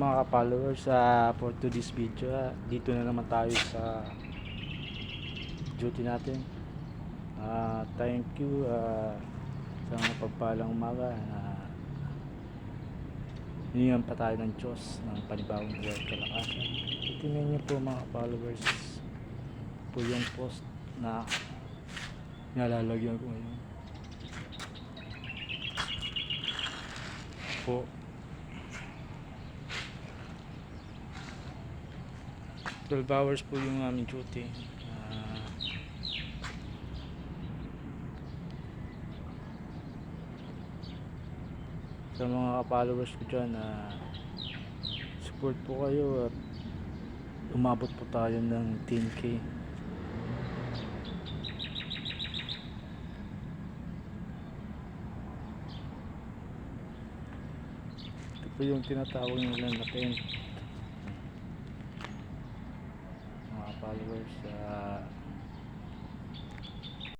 mga followers uh, for today's video ah, dito na naman tayo sa duty natin. Ah, thank you ah, sa mga pagpalang umaga. Uh, hinihan pa tayo ng Diyos ng panibagong buhay kalakasan. Tingnan niyo po mga followers po yung post na nalalagyan ko ngayon. Po 12 hours po yung aming duty. Ah, sa mga followers ko dyan uh, support po kayo at umabot po tayo ng 10k ito po yung tinatawag nilang na 10 followers uh,